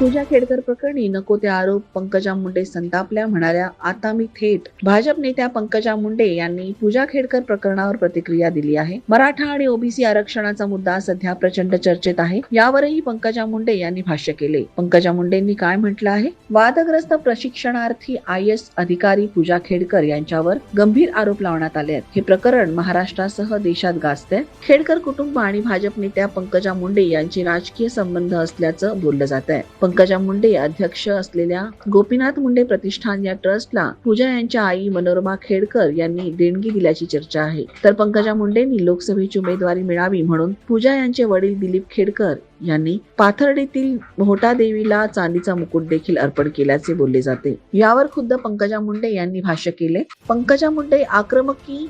पूजा खेडकर प्रकरणी नको ते आरोप पंकजा मुंडे संतापल्या म्हणाल्या आता मी थेट भाजप नेत्या पंकजा मुंडे यांनी पूजा खेडकर प्रकरणावर प्रतिक्रिया दिली आहे. मराठा आणि ओबीसी आरक्षणाचा मुद्दा सध्या प्रचंड चर्चेत आहे. यावरही पंकजा मुंडे यांनी भाष्य केले. पंकजा मुंडेंनी काय म्हटलं आहे? वादग्रस्त प्रशिक्षणार्थी आय एस अधिकारी पूजा खेडकर यांच्यावर गंभीर आरोप लावण्यात आले आहेत. हे प्रकरण महाराष्ट्रासह देशात गाजते खेडकर कुटुंब आणि भाजप नेत्या पंकजा मुंडे यांची राजकीय संबंध असल्याचं बोललं जात आहे पंकजा मुंडे अध्यक्ष असलेल्या गोपीनाथ मुंडे प्रतिष्ठान या ट्रस्टला पूजा यांच्या आई मनोरमा खेडकर यांनी देणगी दिल्याची चर्चा आहे. तर पंकजा मुंडेंनी लोकसभेची उमेदवारी मिळावी म्हणून पूजा यांचे वडील दिलीप खेडकर यांनी पाथर्डीतील मोहटा देवीला चांदीचा मुकुट देखील अर्पण केल्याचे बोलले जाते. यावर खुद्द पंकजा मुंडे यांनी भाष्य केले. पंकजा मुंडे आक्रमकी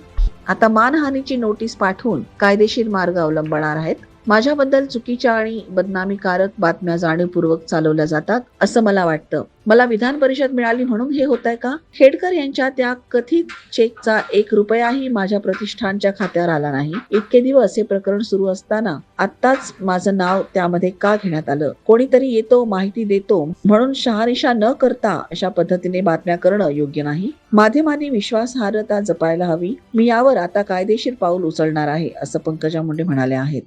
आता मानहानीची नोटीस पाठवून कायदेशीर मार्ग अवलंबणार आहेत. माझ्याबद्दल चुकीच्या आणि बदनामीकारक बातम्या जाणीवपूर्वक चालवल्या जातात असं मला वाटतं. मला विधान परिषद मिळाली म्हणून हे होत आहे का? खेडकर यांच्या त्या कथित चेकचा एक रुपयाही माझ्या प्रतिष्ठानच्या खात्यावर आला नाही. इतके दिवस हे प्रकरण सुरू असताना आत्ताच माझं नाव त्यामध्ये का घेण्यात आलं? कोणीतरी येतो माहिती देतो म्हणून शहानिशा न करता अशा पद्धतीने बातम्या करणं योग्य नाही. माध्यमांनी विश्वासार्हता जपायला हवी. मी यावर आता कायदेशीर पाऊल उचलणार आहे असं पंकजा मुंडे म्हणाले आहेत.